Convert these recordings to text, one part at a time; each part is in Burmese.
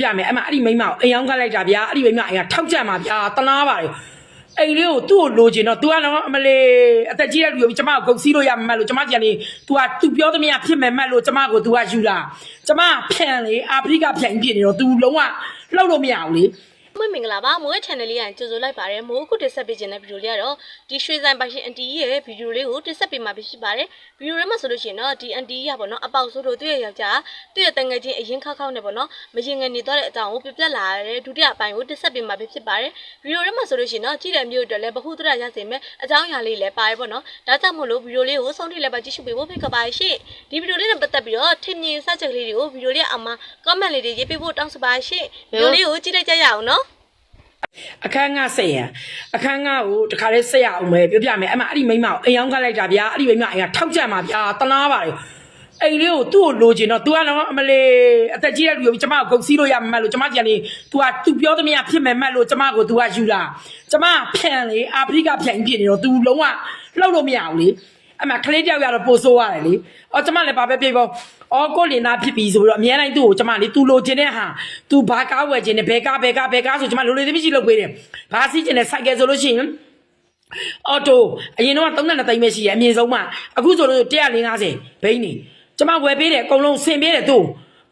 ပြမယ်အမအဲ့ဒီမိန်းမကိုအိမ်အောင်ကလိုက်တာဗျာအဲ့ဒီမိန်းမအိမ်ကထောက်ကြမှာဗျာတနာပါတယ်အိမ်လေးကိုသူ့ကိုလိုချင်တော့ तू ကတော့အမလေးအသက်ကြီးတဲ့လူကိုကျမကိုဂုတ်စီးလို့ရမှာလို့ကျမကြံနေ तू က तू ပြောသမျှဖြစ်မယ်မှတ်လို့ကျမကို तू ကယူလာကျမဖြန်လေအာဖရိကဖြန်ပြစ်နေတော့ तू လုံးဝလှုပ်လို့မရဘူးလေ မွေးမင်္ဂလာပါမိုးရဲ့ channel လေးကကြိုဆိုလိုက်ပါတယ်မိုးအခုတင်ဆက်ပေးခြင်းတဲ့ဗီဒီယိုလေးကတော့ဒီရွှေဆိုင်ပိုင်ရှင်အန်တီရဲ့ဗီဒီယိုလေးကိုတင်ဆက်ပေးမှာဖြစ်ပါတယ်ဗီဒီယိုထဲမှာဆိုလို့ရှိရင်တော့ဒီအန်တီကပေါ့နော်အပေါက်ဆိုးတို့သူ့ရဲ့ယောက်ျားသူ့ရဲ့တငယ်ချင်းအရင်ခောက်ခောက်နဲ့ပေါ့နော်မရင်ငယ်နေတော့တဲ့အကြောင်းကိုပြပြလာတဲ့ဒုတိယအပိုင်းကိုတင်ဆက်ပေးမှာဖြစ်ပါတယ်ဗီဒီယိုထဲမှာဆိုလို့ရှိရင်တော့ကြည့်တဲ့မျိုးအတွက်လည်းဘ ഹു တရရစေမယ်အကြောင်းအရာလေးလည်းပါတယ်ပေါ့နော်ဒါကြောင့်မို့လို့ဗီဒီယိုလေးကိုဆုံးထိလည်းပဲကြည့်ရှုပေးဖို့ဖိတ်ကပါရှင့်ဒီဗီဒီယိုလေးနဲ့ပတ်သက်ပြီးတော့ထင်မြင်စချက်ကလေးတွေကိုဗီဒီယိုလေးအောက်မှာ comment လေးတွေရေးပေးဖို့တောင်းဆိုပါရှင့်ဗီဒီယိုလေးကိုကြည့်လိုက်ကြရအောင်နော် အခန်းငါဆက်ရန်အခန်းငါကိုတခါလေးဆက်ရအောင်ပဲပြောပြမယ်အမအဲ့ဒီမိန်းမကိုအိမ်အောင်ကလိုက်တာဗျာအဲ့ဒီမိန်းမအိမ်ကထောက်ကြမှာဗျာတနာပါတယ်အိမ်လေးကိုသူ့ကိုလိုချင်တော့ तू ကတော့အမလေးအသက်ကြီးတဲ့လူကိုကျမကိုဂုတ်စီးလို့ရမှာလို့ကျမကြံနေ तू က तू ပြောသမျှဖြစ်မယ်မှတ်လို့ကျမကို तू ကယူလာကျမဖြန်လေအာဖရိကဖြန်ပြစ်နေတော့ तू လုံးဝလှုပ်လို့မရဘူးလေ အမကလေးတယောက်ရတော့ပို့ဆိုးရတယ်လေအော်ကျမလည်းဘာပဲပြေပေါ့အော်ကိုလင်သားဖြစ်ပြီဆိုပြီးတော့အများတိုင်းသူ့ကိုကျမလေ तू လိုချင်တဲ့ဟာ तू ဘာကားဝယ်ချင်တယ်ဘယ်ကားဘယ်ကားဘယ်ကားဆိုကျမလိုလေသမီးရှိလုပ်ပေးတယ်ဘာစီးချင်တယ်စိုက်ကယ်ဆိုလို့ရှိရင်အော်တိုအရင်တော့32သိန်းပဲရှိရအမြင့်ဆုံးမှအခုဆိုလို့150ဘိန်းနေကျမဝယ်ပေးတယ်အကုန်လုံးဆင်ပေးတယ်သူ့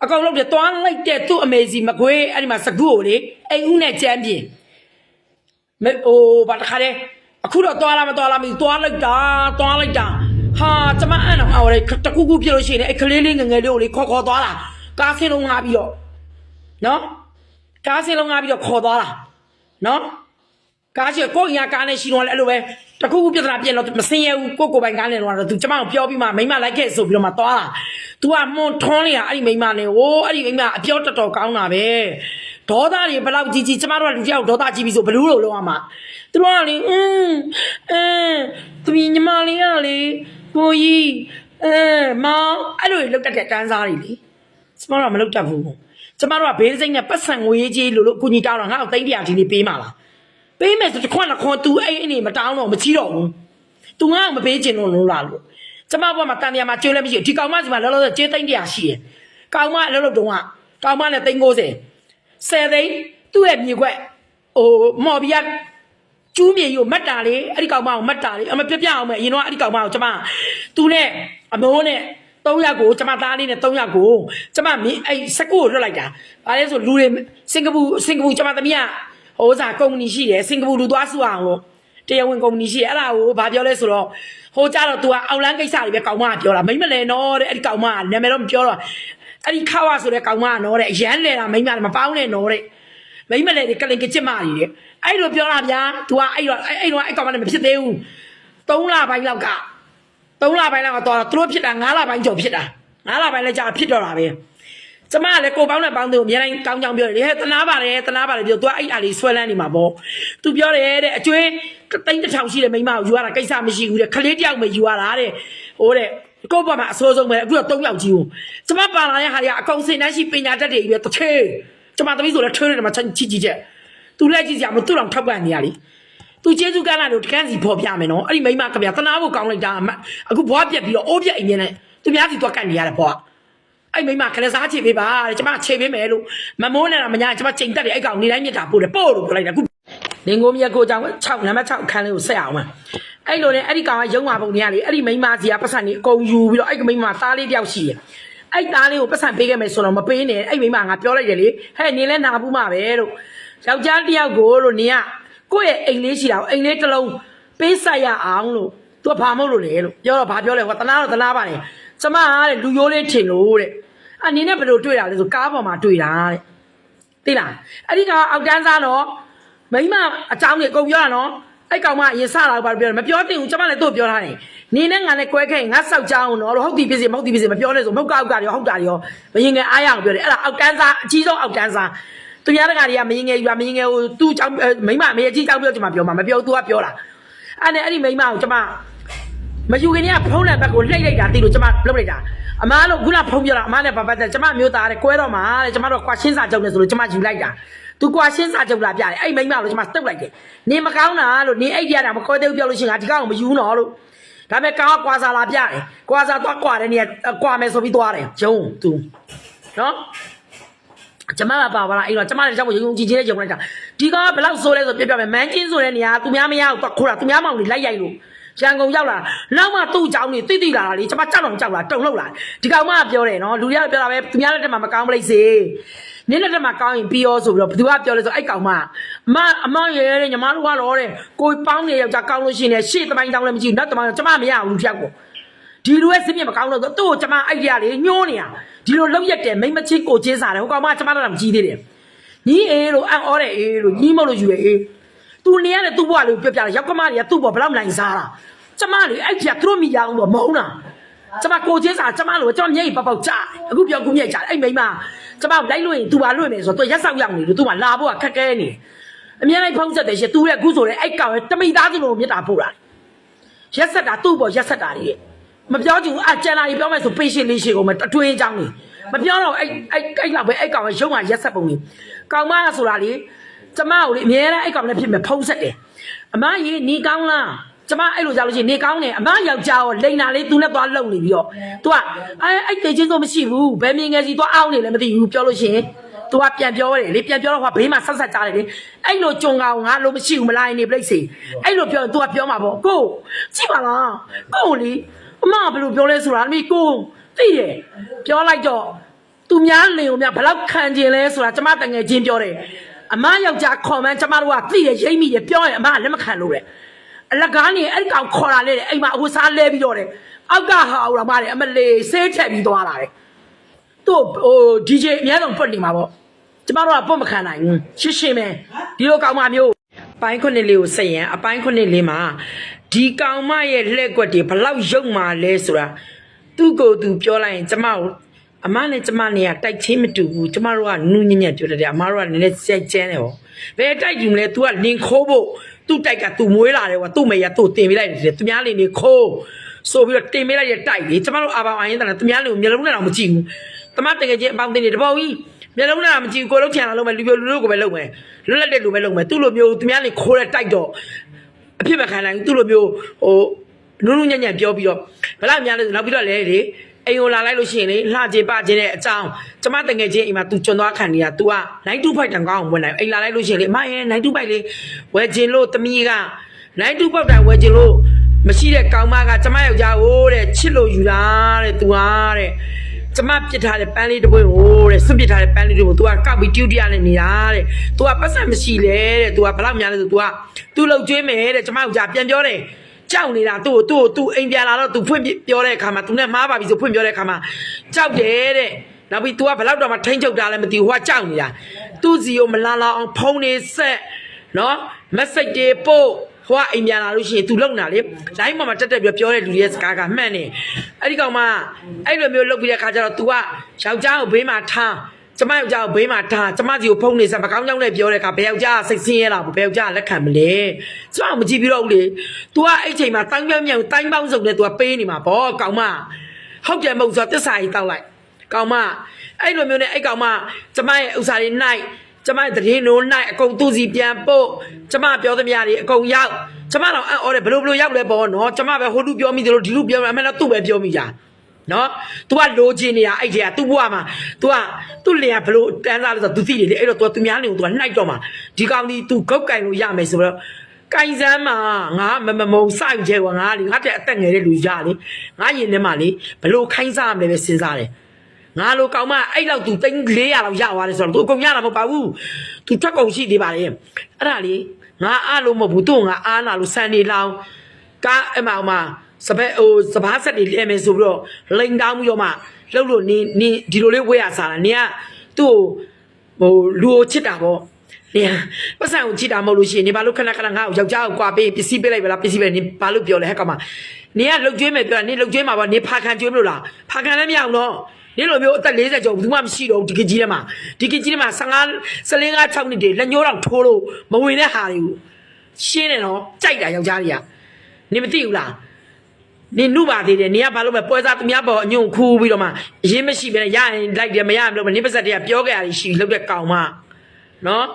အကုန်လုံးတွေတွားလိုက်တဲ့သူ့အမေစီမကွေးအဲ့ဒီမှာစကုကိုလေအိမ်ဦးနဲ့ကြမ်းပြင်းမဟိုဘာတခါလဲအခုတော့တွားလာမတွားလာမသိတွားလိုက်တာတွားလိုက်တာ ဟာကျမအဲ့တော့အော်လေတကူကူပြလို့ရှိရင်အဲ့ကလေးလေးငငယ်လေးကိုလေခေါ်ခေါ်သွားလာကားဆင်းလုံးငါပြီးတော့နော်ကားဆင်းလုံးငါပြီးတော့ခေါ်သွားလာနော်ကားချေကိုအရာကားနဲ့ရှိတော့လည်းအဲ့လိုပဲတခုခုပြဿနာပြက်တော့မစင်ရဘူးကိုကိုပိုင်ကားနဲ့တော့သူကျမကိုပြောပြီးမှမိမလိုက်ခဲ့ဆိုပြီးတော့မှသွားတာ तू ကမွန်ထွန်းနေတာအဲ့ဒီမိမနဲ့ဟိုးအဲ့ဒီမိမအပြောတော်တော်ကောင်းတာပဲဒေါသတွေဘလောက်ကြီးကြီးကျမတို့ကလူတယောက်ဒေါသကြီးပြီဆိုဘလူးလို့လုံးအောင်မှာသူတို့ကလေအင်းအင်းသူညီမလေးကလေ ကိုကြီးအဲမောင်အဲ့လိုလောက်တတ်တဲ့တန်းစားတွေလေကျမတို့ကမလောက်တတ်ဘူးကျမတို့ကဘေးစိမ့်နဲ့ပတ်စံငွေကြီးလို့လို့ကိုကြီးတောင်းတော့ငါ့ကိုသိန်းတရာဒီနေ့ပေးမှာလားပေးမယ်ဆိုတခွန်းတခွန်း तू အဲ့အနေမတောင်းတော့မချီတော့ဘူး तू ငါ့ကိုမပေးချင်လို့လို့လားလို့ကျမဘွားမှာတန်တရားမှာကျွေးလည်းမရှိဘူးဒီကောင်မစီမှာလောလောဆယ်ကျွေးသိန်းတရားရှိတယ်ကောင်မအလုပ်လုပ်တုန်းကကောင်မနဲ့သိန်း90 10သိန်းသူ့ရဲ့မြေခွက်ဟိုမော်ဘီယာ ကျူးမြေကြီးကိုမတ်တာလေအဲ့ဒီကောင်မကိုမတ်တာလေအမပြပြအောင်မယ်အရင်တော့အဲ့ဒီကောင်မကိုကျမသူနဲ့အမိုးနဲ့၃ယောက်ကိုကျမသားလေးနဲ့၃ယောက်ကိုကျမမင်းအဲ့စက်ကူကိုလွတ်လိုက်တာ။ဘာလဲဆိုလူတွေစင်ကာပူစင်ကာပူကျမသမီးကဟိုစားကုမ္ပဏီရှိတယ်စင်ကာပူလူသွားစုအောင်လို့တရားဝင်ကုမ္ပဏီရှိတယ်အဲ့ဒါကိုဘာပြောလဲဆိုတော့ဟိုကြတော့ तू ကအောက်လန်းကိစ္စတွေပဲကောင်မကပြောတာမိမလဲနော်တဲ့အဲ့ဒီကောင်မကနာမည်တော့မပြောတော့အဲ့ဒီခါဝဆိုတဲ့ကောင်မကနော်တဲ့အရန်လဲတာမိမလည်းမပေါင်းနဲ့နော်တဲ့ မိမလဲကလင်ကချစ်မကြီးတဲ့အဲ့လိုပြောတာဗျာ तू ကအဲ့တော့အဲ့တော့အဲ့ကောင်မလည်းမဖြစ်သေးဘူး၃လပိုင်းလောက်က၃လပိုင်းလောက်ကတော့သူတို့ဖြစ်တာ9လပိုင်းကျော်ဖြစ်တာ9လပိုင်းလည်းကြာဖြစ်တော့တာပဲကျမကလည်းကိုပေါင်းနဲ့ပေါင်းသူကိုအများတိုင်းကောင်းကြောင်ပြောတယ်ဟဲ့တနာပါတယ်တနာပါတယ်ပြောသူကအဲ့အားလေးဆွဲလန်းနေမှာပေါ့သူပြောတယ်တဲ့အကျွေးတိမ့်တစ်ထောင်ရှိတဲ့မိန်းမကိုယူရတာကိစ္စမရှိဘူးတဲ့ခလေးတယောက်ပဲယူရတာတဲ့ဟိုတဲ့ကိုယ့်ဘက်မှာအစိုးဆုံးပဲအခုတော့၃ယောက်ကြီးကိုကျမပါလာတဲ့ဟာတွေကအကုန်စင်တန်းရှိပညာတတ်တွေပဲတစ်သေး ကျမသမီးဆိုလည်းထွေးတယ်မှာချစ်ကြည့်ချက်သူလက်ကြည့်စရာမသူ့တော်ထောက်ပံ့နေရလေသူကျေးဇူးကမ်းလာလို့တကန်းစီဖော်ပြမယ်နော်အဲ့ဒီမိမကဗျာတနာဖို့ကောင်းလိုက်တာအမအခုဘွားပြက်ပြီးတော့အိုးပြက်အိမ်နဲ့သူများစီသွားကတ်နေရတယ်ဘွားအဲ့မိမခလက်စားချေပေးပါတဲ့ကျမချေပေးမယ်လို့မမိုးနဲ့တော့မညာကျမချိန်တက်တယ်အဲ့ကောင်နေတိုင်းမြတ်တာပို့တယ်ပို့လို့ပြောလိုက်တာအခုလင်ကိုမြက်ကိုကြောင့်6နံပါတ်6အခန်းလေးကိုဆက်အောင်မအဲ့လိုနဲ့အဲ့ဒီကောင်ကရုံးမှာပုံနေရလေအဲ့ဒီမိမစီကပတ်စံနေအကုန်ယူပြီးတော့အဲ့ဒီမိမသားလေးတယောက်ရှိတယ် အဲ့သားလေးကိုပတ်စံပေးခဲ့မယ်ဆိုတော့မပေးနဲ့အဲ့မိမငါပြောလိုက်တယ်လေဟဲ့နေလဲနာဘူးမှာပဲလို့ယောက်ျားတယောက်ကိုလို့နေကကိုယ့်ရဲ့အိမ်လေးရှိတာကိုအိမ်လေးတစ်လုံးပေးဆက်ရအောင်လို့သူကဘာမဟုတ်လို့လဲလို့ပြောတော့ဘာပြောလဲဟောတနာတော့တနာပါနဲ့ကျမကတဲ့လူရိုးလေးထင်လို့တဲ့အနေနဲ့ဘယ်လိုတွေ့တာလဲဆိုကားပေါ်မှာတွေ့တာတဲ့သိလားအဲ့ဒီကောင်အောက်တန်းစားတော့မိမအကြောင်းကြီးအကုန်ပြောတာနော် အဲ့ကောင်မအရင်စလာတော့ဘာပြောလဲမပြောတင်ဘူးကျမလည်းသူ့ပြောထားတယ်နေနဲ့ငါနဲ့ကွဲခဲ့ငါစောက်ကြအောင်နော်ဟုတ်ပြီဖြစ်စီမဟုတ်ပြီဖြစ်စီမပြောနဲ့ဆိုမဟုတ်ကောက်ကတွေဟုတ်တာတွေရောမရင်ငယ်အားရအောင်ပြောတယ်အဲ့ဒါအောက်တန်းစားအကြီးဆုံးအောက်တန်းစားသူများတကာတွေကမင်းငယ်ယူတာမင်းငယ်ကိုသူ့ကြောင့်မိမမေအကြီးကြောင့်ပြောချင်မှပြောမှာမပြောသူကပြောတာအဲ့နဲ့အဲ့ဒီမိမကိုကျမမယူခင်ကဖုံးတဲ့ဘက်ကိုလှိတ်လိုက်တာတိလို့ကျမလှုပ်လိုက်တာအမားလို့ခုနဖုံးပြောတာအမားနဲ့ဘာပတ်တဲ့ကျမမျိုးသားတဲ့ကွဲတော့မှာတဲ့ကျမတို့ကွာရှင်းစာကြုံနေဆိုလို့ကျမယူလိုက်တာ သူကွာရှင်းစာကြုံလာပြတယ်အဲ့မိမလို့ကျမတုတ်လိုက်တယ်နေမကောင်းတာလို့နေအဲ့ဒီကတာမခေါ်သေးဘူးပြောလို့ရှိရင်ငါဒီကောင်ကိုမယူတော့လို့ဒါပေမဲ့ကောင်ကကွာစာလာပြတယ်ကွာစာသွားကွာတယ်နေကွာမယ်ဆိုပြီးသွားတယ်ဂျုံသူနော်ကျမကပါပါလားအဲ့တော့ကျမလည်းကြောက်ရုံရုံကြည်ကြီးနဲ့ရုံလိုက်တာဒီကောင်ကဘယ်လောက်ဆိုးလဲဆိုပြပြမယ်မန်းချင်းဆိုတဲ့နေရာသူများမရဘူးတော့ခိုးတာသူများမောင်တွေလိုက်ရိုက်လို့ရန်ကုန်ရောက်လာနောက်မှသူ့အကြောင်းတွေတိတိလာတာလေကျမကြောက်တော့ကြောက်လာတုံလောက်လာဒီကောင်မကပြောတယ်နော်လူတွေကပြောတာပဲသူများလက်ထက်မှာမကောင်းမလိုက်စေ နင်းလက်ထက်မှာကောင်းရင်ပြီးရောဆိုပြီးတော့ဘသူကပြောလဲဆိုအဲ့ကောင်မအမအမရဲတဲ့ညီမတို့ကတော့တဲ့ကိုပေါင်းနေယောက်ျားကောင်းလို့ရှိရင်ရှေ့တပိုင်းတောင်းလည်းမရှိဘူးနောက်တပိုင်းကျမမရဘူးဖျက်ကိုဒီလိုရဲ့စင်မြမကောင်းတော့သူ့ကိုကျမအိုက်ရလေညှိုးနေတာဒီလိုလောက်ရက်တယ်မိမချင်းကိုချင်းစားတယ်ဟိုကောင်မကျမတို့တော့မကြည့်သေးတယ်ညီအေးလို့အံ့ဩတယ်အေးလို့ညီမလို့ယူရအေးသူနေရတယ်သူ့ဘဝလေးကိုပြောပြတယ်ရောက်ကမတွေကသူ့ဘဝဘယ်လောက်နိုင်စားတာကျမလေအိုက်ပြသူတို့မိရအောင်တော့မဟုတ်လား ကျမကိုချင်းစားကျမလို့ကျမမျက်ရည်ပေါက်ပေါက်ကြာအခုပြောခုမျက်ကြာအဲ့မိမကျမလိုက်လို့ရင် तू ပါလွင့်မယ်ဆိုတော့ तू ရက်ဆောက်ရောက်နေလို့ तू မှလာဖို့ကခက်ခဲနေအများလိုက်ဖုံးဆက်တယ်ရှင် तू ရဲ့အခုဆိုလေအဲ့ကောင်ရဲ့တမိသားစုလိုမြတ်တာပို့တာ ရက်ဆက်တာသူ့ပေါ်ရက်ဆက်တာကြီးမပြောချင်ဘူးအကျန်လာကြီးပြောမယ်ဆိုပေးရှင်းလေးရှင်းကုန်မယ်အထွေးအကြောင်းကြီးမပြောတော့အဲ့အဲ့အဲ့လောက်ပဲအဲ့ကောင်ကရုံးမှရက်ဆက်ပုံကြီးကောင်မဆိုတာလေကျမကိုလေအများနဲ့အဲ့ကောင်နဲ့ဖြစ်မယ်ဖုံးဆက်တယ်အမကြီးနေကောင်းလား ကျမအဲ့လိုကြောက်လို့ရှိရင်နေကောင်းတယ်အမယောက်ျားရောလိန်နာလေးသူနဲ့သွားလုံနေပြီးတော့ तू ကအဲ့အဲ့တေချင်းဆိုမရှိဘူးဘယ်မြင်ငယ်စီသွားအောင်းနေလည်းမသိဘူးပြောလို့ရှိရင် तू ကပြန်ပြောတယ်လေပြန်ပြောတော့ဟောဘေးမှာဆက်ဆက်ကြားတယ်လေအဲ့လိုကြုံကောင်ငါလိုမရှိဘူးမလိုက်နေပြိတ်စီအဲ့လိုပြောရင် तू ကပြောမှာပေါ့ကိုကြည့်ပါလားကိုလေအမကဘယ်လိုပြောလဲဆိုတာမိကိုသိတယ်ပြောလိုက်တော့သူများလင်ကိုများဘယ်လောက်ခံကျင်လဲဆိုတာကျမတငယ်ချင်းပြောတယ်အမယောက်ျားခေါ်မှန်းကျမတို့ကသိရရိမ့်မိတယ်ပြောရင်အမကလက်မခံလို့တဲ့ အလကားနေအဲ့ကောင်ခေါ်လာလေတဲ့အိမ်မှာအဝတ်စားလဲပြီးတော့တယ်အောက်ကဟာအောင်လာမတယ်အမလေးဆေးချက်ပြီးသွားလာတယ်သူ့ဟို DJ အများဆုံးဖွက်နေမှာပေါ့ကျမတို့ကပွတ်မခံနိုင်ဘူးရှင်းရှင်းပဲဒီလိုကောင်မမျိုးအပိုင်းခုနှစ်လေးကိုစိတ်ရင်အပိုင်းခုနှစ်လေးမှာဒီကောင်မရဲ့လှဲ့ကွက်တွေဘလောက်ရုပ်မာလဲဆိုတာသူ့ကိုယ်သူပြောလိုက်ရင်ကျမကိုအမနဲ့ကျမနဲ့ကတိုက်ချင်းမတူဘူးကျမတို့ကနူးညံ့ညံ့ပြောတယ်အမတို့ကနည်းနည်းစိုက်ကျန်းတယ်ဟော ဘယ်တိုက်ကြည့်မလဲ तू ကလင်ခိုးဖို့သူ့တိုက်က तू မွေးလာတယ်ကွာသူ့မေရသူ့တင်ပေးလိုက်တယ်သူများလင်နေခိုးဆိုပြီးတော့တင်ပေးလိုက်တဲ့တိုက်လေကျမတို့အာဘောင်အရင်တည်းသူများလင်ကိုမျိုးလုံးနဲ့တော့မကြည့်ဘူးတမတကယ်ချင်းအပေါင်းတင်နေတပေါကြီးမျက်လုံးနဲ့မကြည့်ကိုလုံးချန်လာလုံးမယ်လူပြလူလို့ကိုပဲလုံးမယ်လွတ်လပ်တဲ့လူပဲလုံးမယ်သူ့လိုမျိုးသူများနေခိုးတဲ့တိုက်တော့အဖြစ်မခံနိုင်ဘူးသူ့လိုမျိုးဟိုနုနုညံ့ညံ့ပြောပြီးတော့ဘလောက်များလဲဆိုနောက်ပြီးတော့လဲလေ အိမ်ကိုလာလိုက်လို့ရှိရင်လေလှချင်ပချင်တဲ့အကြောင်းကျမတငယ်ချင်းအိမ်မှာ तू ကျွန်းသွားခံနေတာ तू က92 fight တန်ကောင်းဝင်နိုင်အိမ်လာလိုက်လို့ရှိရင်လေအမရဲ့92 fight လေးဝယ်ခြင်းလို့တမီးက92 fight တန်ဝယ်ခြင်းလို့မရှိတဲ့ကောင်မကကျမယောက်ျားကိုတဲ့ချစ်လို့ယူတာတဲ့ तू ဟာတဲ့ ကျမပြစ်ထားတဲ့ပန်းလေးတစ်ပွင့်ဟိုတဲ့စွန့်ပစ်ထားတဲ့ပန်းလေးတွေကို तू ကကောက်ပြီးတူးတရနဲ့နေတာတဲ့ तू ကပတ်စံမရှိလဲတဲ့ तू ကဘလောက်များလဲဆို तू က तू လှုပ်ကျွေးမယ်တဲ့ကျမတို့ကြာပြန်ပြောတယ် ကြောက်နေတာသူ့ကိုသူ့ကို तू အိမ်ပြန်လာတော့ तू ဖွင့်ပြောတဲ့အခါမှာ तू နဲ့မှားပါပြီဆိုဖွင့်ပြောတဲ့အခါမှာကြောက်တယ်တဲ့နောက်ပြီး तू ကဘလောက်တော့မှထိမ့်ချုပ်တာလည်းမသိဘူးဟိုကကြောက်နေတာသူ့စီကိုမလာလာအောင်ဖုံးနေဆက်နော်မက်ဆေ့တွေပို့ဟိုကအိမ်ပြန်လာလို့ရှိရင် तू လုံနာလေလိုင်းပေါ်မှာတက်တက်ပြောပြောတဲ့လူတွေရဲ့စကားကမှန်နေအဲ့ဒီကောင်မအဲ့လိုမျိုးလုပ်ပြီးတဲ့ခါကျတော့ तू ကယောက်ျားကိုဘေးမှာထား ကျမယောက်ျားကိုဘေးမှာထားကျမစီကိုဖုံးနေစမ်းမကောင်းကြောင်းနဲ့ပြောတဲ့အခါဘယ်ယောက်ျားကစိတ်ဆင်းရဲတာဘယ်ယောက်ျားကလက်ခံမလဲကျမမကြည့်ပြီးတော့ဦးလေ तू ကအဲ့ချိန်မှာတိုင်းပြောင်းပြောင်းတိုင်းပေါင်းစုံနဲ့ तू ကပေးနေမှာဗောကောင်မဟုတ်တယ်မဟုတ်ဆိုတစ္ဆာကြီးတောက်လိုက်ကောင်မအဲ့လိုမျိုးနဲ့အဲ့ကောင်မကျမရဲ့ဥစ္စာတွေနိုင်ကျမရဲ့တရင်နိုးနိုင်အကုန်သူ့စီပြန်ပို့ကျမပြောသမျှတွေအကုန်ရောက်ကျမတော့အံ့ဩတယ်ဘလို့ဘလို့ရောက်လဲပေါ့နော်ကျမပဲဟိုလူပြောမိတယ်လို့ဒီလူပြောမိအမှန်တော့သူ့ပဲပြောမိကြ နော် तू ကလိုချင်နေတာအဲ့ကျက तू ဘွားမှာ तू ကသူ့လင်ကဘလို့တန်းစားလို့ဆို तू သိတယ်လေအဲ့တော့ तू သူများလင်ကို तू ကနှိုက်တော့မှာဒီကောင်ဒီ तू ဂုတ်ကင်လို့ရမယ်ဆိုတော့ကင်စမ်းမှာငါမမမုံစိုက်ကျဲကွာငါလေငါတဲ့အသက်ငယ်တဲ့လူကြလေငါရင်ထဲမှာလေဘလို့ခိုင်းစားရမလဲပဲစဉ်းစားတယ် ငါလိုကောင်မအဲ့လောက်သူသိန်း400လောက်ရသွားတယ်ဆိုတော့သူအကုန်ရတာမဟုတ်ပါဘူးသူထွက်ကုန်ရှိသေးပါလေအဲ့ဒါလေငါအားလို့မဟုတ်ဘူးသူ့ကိုငါအားနာလို့စံနေလောင်းကားအမအမ စပက်ဟိုစပားဆက်တွေလဲမယ်ဆိုပြီးတော့လိန်တောင်းပြီးတော့မှလှုပ်လို့နင်းနင်းဒီလိုလေးဝေးရစားတာနင်ကသူ့ကိုဟိုလူကိုချစ်တာပေါ့နင်ပတ်စံကိုချစ်တာမဟုတ်လို့ရှိရင်နင်ဘာလို့ခဏခဏငါ့ကိုယောက်ျားကိုကွာပေးပစ္စည်းပေးလိုက်ပါလားပစ္စည်းပေးနင်ဘာလို့ပြောလဲဟဲ့ကောင်မနင်ကလှုပ်ကျွေးမယ်ပြောတာနင်လှုပ်ကျွေးမှာပေါ့နင်ဖာခံကျွေးမလို့လားဖာခံလည်းမရအောင်တော့ဒီလိုမျိုးအသက်40ကျော်ဘူးမှမရှိတော့ဘူးဒီကကြီးထဲမှာဒီကကြီးထဲမှာ15 15 6နှစ်တည်းလက်ညှိုးတော့ထိုးလို့မဝင်တဲ့ဟာတွေကိုရှင်းတယ်နော်ကြိုက်တာယောက်ျားတွေကနင်မသိဘူးလား နင်နုပါသေးတယ်နင်ကဘာလို့ပဲပွဲစားသူများပေါ်အညွန့်ခူးပြီးတော့မှအရင်မရှိပဲရရင်လိုက်တယ်မရရင်လို့နင်ပါဇက်တည်းကပြောကြရရှိလောက်တဲ့ကောင်မနော်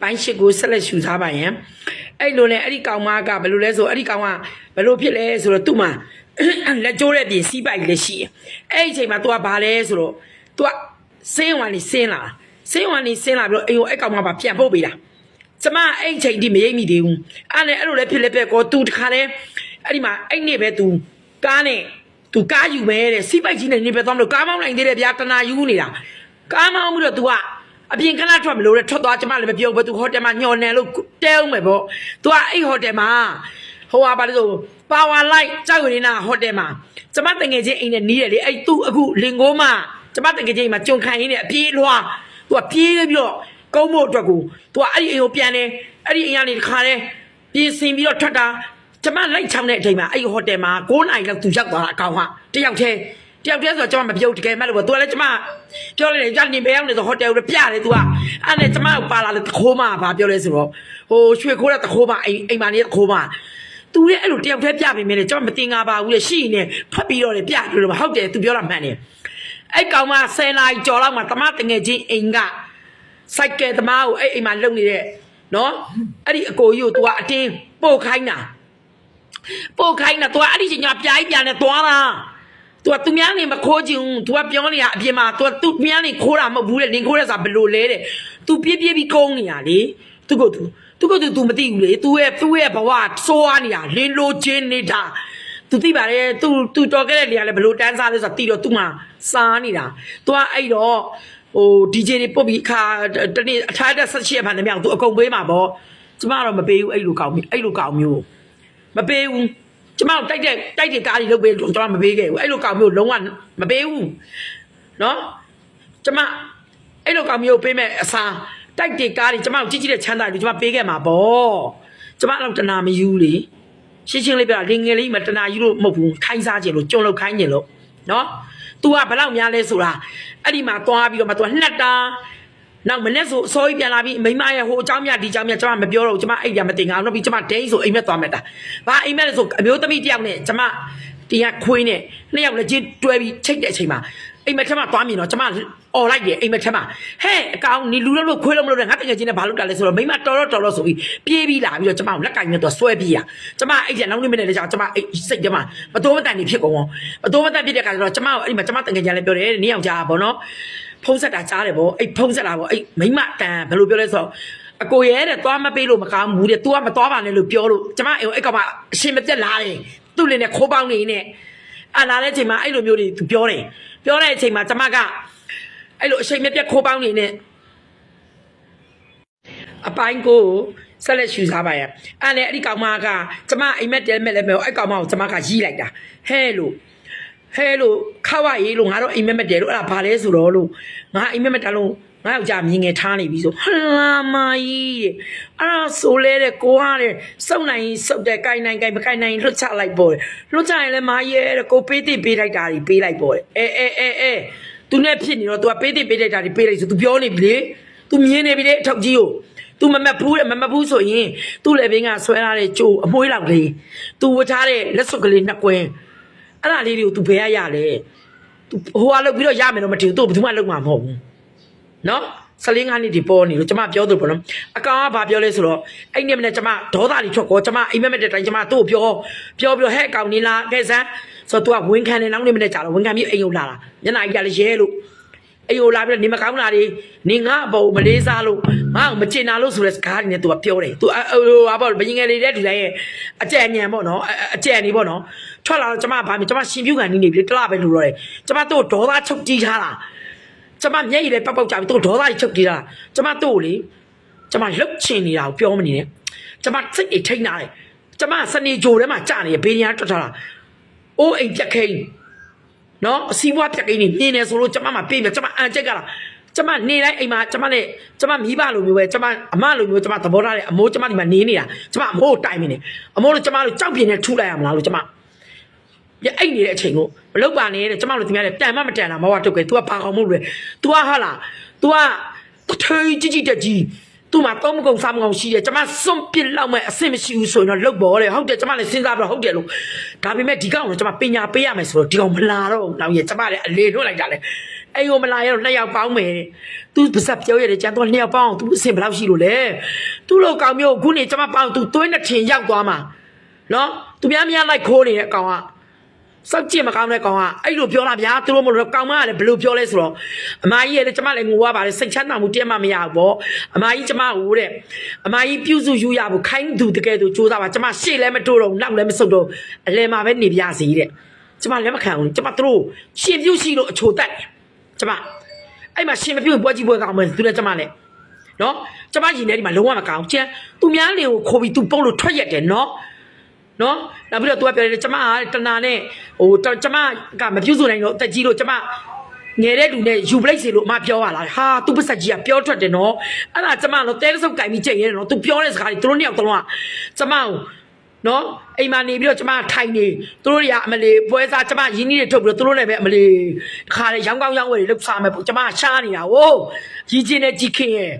ပိုင်းရှိကိုဆက်လက်ယူထားပါယံအဲ့လိုနဲ့အဲ့ဒီကောင်မကဘယ်လိုလဲဆိုအဲ့ဒီကောင်ကဘယ်လိုဖြစ်လဲဆိုတော့သူ့မှာလက်ကျိုးတဲ့ပြင်စီးပိုက်လည်းရှိအဲ့ဒီအချိန်မှာ तू ကဘာလဲဆိုတော့ तू ကစင်းဝိုင်းနေစင်းလာစင်းဝိုင်းနေစင်းလာပြီးတော့အေးဟိုအဲ့ကောင်မကပြန်ပို့ပေးတာ ကျမအဲ့ချိန်ဒီမရိပ်မိသေးဘူးအဲ့နဲ့အဲ့လိုလဲဖြစ်လဲပြက်ကော तू တခါလဲအဲ့ဒီမှာအဲ့နေပဲ तू ကားနဲ့ तू ကားယူမဲတဲ့စီးပိုက်ကြီးနဲ့နေပဲသွားမလို့ကားမောင်းနိုင်သေးတယ်ဗျာတနာယူနေတာကားမောင်းပြီးတော့ तू ကအပြင်ခဏထွက်မလို့တဲ့ထွက်သွားကျမလည်းမပြောဘူး तू ဟိုတယ်မှာညှော်နေလို့တဲအောင်မယ်ပေါ့ तू ကအဲ့ဟိုတယ်မှာဟိုဟာပါလို့ဆိုပါဝါလိုက်ကြောက်ရင်းနာဟိုတယ်မှာကျမတငယ်ချင်းအိမ်နဲ့နီးတယ်လေအဲ့ तू အခုလင်ကိုမကျမတငယ်ချင်းအိမ်မှာကြုံခံရင်းနဲ့အပြေးလွှား तू ကပြေးပြီးတော့ ကုန်းဖို့အတွက်ကိုသူကအဲ့ဒီအိမ်ကိုပြန်တယ်အဲ့ဒီအိမ်ကနေတခါတည်းပြင်ဆင်ပြီးတော့ထွက်တာကျမလိုက်ချောင်းတဲ့အချိန်မှာအဲ့ဒီဟိုတယ်မှာ9နိုင်လောက်သူရောက်သွားတာအကောင်ဟာတယောက်တည်းတယောက်တည်းဆိုတော့ကျမမပြုတ်တကယ်မှလို့ပေါ့ तू လည်းကျမပြောလိုက်တယ်ကြာနေဘယ်ရောက်နေဆိုဟိုတယ်ကိုပြတယ် तू ကအဲ့နဲ့ကျမကိုပါလာတယ်တခိုးမဘာပြောလဲဆိုတော့ဟိုရွှေခိုးတဲ့တခိုးမအိမ်အိမ်မာနေတဲ့တခိုးမသူလည်းအဲ့လိုတယောက်တည်းပြပေးမယ်လေကျွန်တော်မတင်ငါပါဘူးလေရှိနေဖတ်ပြီးတော့လေပြတယ်လို့ဟုတ်တယ်သူပြောတာမှန်တယ်အဲ့ကောင်မ10နာရီကြော်လောက်မှတမတငယ်ချင်းအိမ်က စိုက်ကဲသမားကိုအဲ့အိမ်မှာလုံနေတဲ့နော်အဲ့ဒီအကိုကြီးကို तू ကအတင်းပို့ခိုင်းတာပို့ခိုင်းတာ तू ကအဲ့ဒီချိန်ကပြိုင်းပြန်နေသွားတာ तू ကသူများနေမခိုးချင်ဘူး तू ကပြောနေတာအပြင်မှာ तू ကသူများနေခိုးတာမဟုတ်ဘူးလေနင်ခိုးတဲ့စာဘယ်လိုလဲတဲ့ तू ပြေးပြေးပြီးကုန်းနေတာလေသူက तू သူက तू तू မသိဘူးလေ तू ရဲ့သူ့ရဲ့ဘဝစိုးရနေတာလင်းလိုချင်းနေတာ तू သိပါတယ် तू तू တော်ခဲ့တဲ့နေရာလဲဘယ်လိုတန်းစားလဲဆိုတာသိတော့ तू မှစားနေတာ तू ကအဲ့တော့ ဟို DJ တွေပုတ်ပြီးခါတနေ့အထားတဲ့ဆက်ရှိရမှန်တယ်မြောက် तू အကုန်ပေးမှာပေါ့ကျမတော့မပေးဘူးအဲ့လိုကောင်းအဲ့လိုကောင်းမျိုးမပေးဘူးကျမတို့တိုက်တဲ့တိုက်တဲ့ကားတွေလုပ်ပေးလို့ကျွန်တော်မပေးခဲ့ဘူးအဲ့လိုကောင်မျိုးလုံးဝမပေးဘူးနော်ကျမအဲ့လိုကောင်မျိုးပေးမဲ့အစားတိုက်တဲ့ကားတွေကျမတို့ကြည့်ကြည့်တဲ့ချမ်းသာတွေကျမပေးခဲ့မှာပေါ့ကျမတော့တနာမယူလေရှင်းရှင်းလေးပြတာလင်ငယ်လေးမတနာယူလို့မဟုတ်ဘူးခိုင်းစားခြင်းလို့ကြုံလို့ခိုင်းခြင်းလို့နော် तू ကဘယ်လောက်များလဲဆိုတာအဲ့ဒီမှာသွားပြီးတော့မှ तू ကနှက်တာနောက်မနေ့ဆိုအစောကြီးပြန်လာပြီးမိမရဲ့ဟိုအเจ้าမြဒီเจ้าမြကျမမပြောတော့ဘူးကျမအိမ်ပြန်မတင်ငါတော့ပြီးကျမဒိန်းဆိုအိမ်မက်သွားမယ်တာဘာအိမ်မက်လဲဆိုအမျိုးသမီးတယောက်နဲ့ကျမတရားခွေးနဲ့နှစ်ယောက်လည်းချင်းတွဲပြီးချိတ်တဲ့အချိန်မှာ အိမ်မက်ထက်မှသွားမြင်တော့ကျမអော်လိုက်တယ်အိမ်မက်ထက်မှဟဲ့အကောင်နီလူလုံးလို့ခွေးလုံးမလို့ငါတကယ်ချင်းနဲ့ဘာလို့တာလဲဆိုတော့မိမတော်တော့တော်တော့ဆိုပြီးပြေးပြီးလာပြီးတော့ကျမကိုလက်ကင်နဲ့တော့ဆွဲပြီးရကျမအဲ့ကျနောက်နေ့မနေ့လည်းကျကျမအိစိတ်ကျမမတော်မတန်နေဖြစ်ကုန်အောင်မတော်မတန်ဖြစ်တဲ့အခါကျတော့ကျမကိုအဲ့ဒီမှာကျမတကယ်ချင်းလည်းပြောတယ်နေအောင်ကြားပါဘောနော် ဖုံးဆက်တာကြားတယ်ဗောအဲ့ဖုံးဆက်တာဗောအဲ့မိမတန်ဘယ်လိုပြောလဲဆိုတော့အကိုရဲတဲ့သွားမပေးလို့မကောင်းဘူးတဲ့ तू ကမသွားပါနဲ့လို့ပြောလို့ကျမအိမ်အဲ့ကောင်ကအရှင်မပြက်လာတယ်သူ့လည်းနဲ့ခိုးပေါင်းနေနဲ့အလာတဲ့အချိန်မှာအဲ့လိုမျိုးတွေ तू ပြောတယ် ပြောတဲ့အချိန်မှာကျမကအဲ့လိုအရှင်မပြက်ခိုးပေါင်းနေနဲ့အပိုင်းကိုဆက်လက်ရှူစားပါရအဲ့လေအဲ့ဒီကောင်မကကျမအိမ်မက်တဲမဲ့လည်းမဲ့အဲ့ကောင်မကိုကျမကရီးလိုက်တာဟဲလို့ဟဲလို့ခါဝရေးလို့ငါတော့အိမ်မက်မက်တယ်လို့အဲ့ဒါဘာလဲဆိုတော့လို့ငါအိမ်မက်မက်တလို့ ငါယောက်ျားမြင်ငယ်ထားနေပြီဆိုဟလာမကြီးတဲ့အဲ့ဒါဆိုလဲတဲ့ကိုကတဲ့စုံနိုင်စုပ်တဲ့ကိုင်နိုင်ကိုင်မကိုင်နိုင်လွတ်ချလိုက်ပေါ့တဲ့လွတ်ချရင်လည်းမကြီးရဲ့တဲ့ကိုပေးတိပေးလိုက်တာကြီးပေးလိုက်ပေါ့တဲ့အဲအဲအဲအဲသူနဲ့ဖြစ်နေတော့ तू ကပေးတိပေးလိုက်တာကြီးပေးလိုက်ဆို तू ပြောနေပြီလေ तू မြင်နေပြီလေအထောက်ကြီးကို तू မမက်ဘူးတဲ့မမက်ဘူးဆိုရင်သူ့လည်းဘင်းကဆွဲထားတဲ့ကြိုးအမွှေးလောက်လေး तू ဝတ်ထားတဲ့လက်စွပ်ကလေးနှစ်ကွင်း အဲ့ဒါလေးတွေကို तू ဘယ်ရရလဲ तू ဟိုကလောက်ပြီးတော့ရမယ်တော့မထင်ဘူး तू ဘယ်သူမှလောက်မှာမဟုတ်ဘူး နော်ဆလင်းကားနေဒီပေါ်နေလို့ကျမပြောသူပေါ့နော်အကောင်ကဘာပြောလဲဆိုတော့အဲ့ဒီမနေ့ကျမဒေါသတွေထွက်ကောကျမအိမ်မက်မက်တဲ့တိုင်းကျမသူ့ကိုပြောပြောပြောဟဲ့အကောင်နေလားကဲစမ်းဆိုတော့ तू ကဝင်ခံနေနောက်နေ့မနေ့ကြာတော့ဝင်ခံပြီးအိမ်ကိုလာတာညနေကြီးကလည်းရဲလို့အိမ်ကိုလာပြီးတော့နေမကောင်းတာတွေနေငါအပေါ်မလေးစားလို့ငါ့ကိုမချင်တာလို့ဆိုတဲ့စကားတွေနဲ့ तू ကပြောတယ် तू ဟိုဟာပေါ့ဘယင်ငယ်လေးတဲ့ဒီတိုင်းရဲ့အကြံဉာဏ်ပေါ့နော်အကြံနေပေါ့နော်ထွက်လာတော့ကျမဘာမြင်ကျမရှင်ပြုခံနေနေပြီတလားပဲလို့တော့တယ်ကျမသူ့ဒေါသချုပ်ကြီးထားတာ ကျမမျက်ရည်လည်းပောက်ပောက်ကြပြီသူဒေါသကြီးချုပ်ကြည့်တာကျမတို့လေကျမလှုပ်ချင်နေတာကိုပြောမနေနဲ့ကျမစိတ်အိတ်ထိတ်နာတယ်ကျမစနေဂျိုထဲမှာကြာနေဘေးရန်တွတ်ထားတာအိုးအိမ်ပြက်ခိန်နော်အစီးပွားပြက်ခိန်နေမြင်နေဆိုလို့ကျမမှပြေးပြကျမအန်ချက်ကလာကျမနေတိုင်းအိမ်မှာကျမနဲ့ကျမမိဘလိုမျိုးပဲကျမအမလိုမျိုးကျမသဘောထားတယ်အမိုးကျမဒီမှာနေနေတာကျမအမိုးကိုတိုင်နေတယ်အမိုးတို့ကျမတို့ကြောက်ပြင်းနဲ့ထုလိုက်ရမလားလို့ကျမ ရအိတ်နေတဲ့အချိန်ကိုမလုပ်ပါနဲ့တဲ့ကျမတို့ဒီများတဲ့တန်မမတန်တာမဟုတ်တုတ်ကဲ तू ကဘာကောင်မို့လဲ तू ကဟာလား तू ကထွေးကြီးကြီးတက်ကြီး तू မှာတော့မကုံစားမကုံရှိတယ်ကျမစွန့်ပစ်လောက်မဲ့အဆင်မရှိဘူးဆိုရင်တော့လုတ်ပေါ်တယ်ဟုတ်တယ်ကျမလည်းစဉ်းစားပြီးတော့ဟုတ်တယ်လို့ဒါပေမဲ့ဒီကောင်ကကျမပညာပေးရမယ်ဆိုတော့ဒီကောင်မလာတော့ဘူးနောက်ရကျမလည်းအလေလွတ်လိုက်တာလေအဲ့ဟိုမလာရတော့နှစ်ယောက်ပေါင်းမယ်တဲ့ तू ပါစပ်ပြောရတယ်ကျန်တော့နှစ်ယောက်ပေါင်းအောင် तू အဆင်ဘယ်လောက်ရှိလို့လဲ तू လောက်ကောင်မျိုးခုနေကျမပေါင်း तू သွေးနဲ့ထင်ရောက်သွားမှာနော် तू များများလိုက်ခိုးနေတဲ့အကောင်က စောက်ကြည့်မကောင်းတဲ့ကောင်ကအဲ့လိုပြောတာဗျာသူတို့မလို့ကောင်မကလည်းဘယ်လိုပြောလဲဆိုတော့အမကြီးရဲ့လေကျမလည်းငိုရပါတယ်စိတ်ချမ်းသာမှုတက်မှမရဘူးပေါ့အမကြီးကျမကိုတဲ့အမကြီးပြုစုယူရဖို့ခိုင်းသူတကယ်သူစူးစမ်းပါကျမရှေ့လည်းမတိုးတော့နောက်လည်းမဆုတ်တော့အလဲမှာပဲနေပြစီတဲ့ကျမလည်းမခံဘူးကျမသူတို့ရှင်ပြုရှိလို့အချိုတက်ကျမအဲ့မှာရှင်မပြုတ်ပွဲကြီးပွဲကောင်မယ်သူလည်းကျမလည်းနော်ကျမရင်ထဲဒီမှာလုံးဝမကောင်းကျန်သူများလင်ကိုခိုးပြီးသူပုံလို့ထွက်ရက်တယ်နော် နော်နောက်ပြီးတော့ तू ကပြောတယ်ကျမကတနာနဲ့ဟိုကျမကမပြုစုနိုင်တော့တက်ကြီးလို့ကျမငယ်တဲ့လူနဲ့ယူပလိုက်စီလို့အမပြောရလားဟာသူပစက်ကြီးကပြောထွက်တယ်နော်အဲ့ဒါကျမတော့တဲတဆုပ်ကင်ပြီးကြိတ်ရတယ်နော် तू ပြောတဲ့စကားတွေသူတို့နှစ်ယောက်တလုံးကကျမကိုနော်အိမ်မှာနေပြီးတော့ကျမထိုင်နေသူတို့တွေကအမလီပွဲစားကျမရင်းနှီးတွေထုတ်ပြီးတော့သူတို့လည်းပဲအမလီခါလေရောင်းကောင်းရောင်းဝယ်တွေလောက်စားမယ်ပေါ့ကျမရှားနေတာဟိုးကြီးချင်းနဲ့ကြီးခင်ရဲ့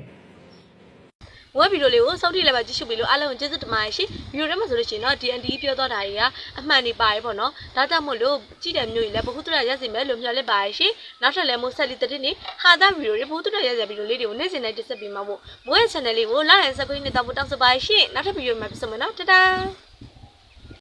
ဝက်ဗီဒီယိုလေးကိုစောင့်ထိလည်းပဲကြည့်ရှုပြီးလို့အားလုံးကျေးဇူးတင်ပါတယ်ရှင်ဗီဒီယိုထဲမှာဆိုလို့ရှိရင်တော့ DND ပြောသွားတာတွေကအမှန်နေပါတယ်ပေါ့နော်ဒါကြောင့်မို့လို့ကြည့်တယ်မျိုးကြီးလည်းဘခုတူရရက်စီမယ်လို့မျှော်လင့်ပါတယ်ရှင်နောက်ထပ်လည်းမို့ဆက်လီတဲ့နေ့ဟာတာဗီဒီယိုတွေဘခုတူရရက်စီဗီဒီယိုလေးတွေကိုနေ့စဉ်တိုင်းတက်ဆက်ပေးမှာမို့မိုးရဲ့ channel လေးကို like and subscribe နဲ့တောက်ဖို့တောက်ဆိုပါရှင်နောက်ထပ်ဗီဒီယိုမှာပြန်ဆုံမယ်နော်တတား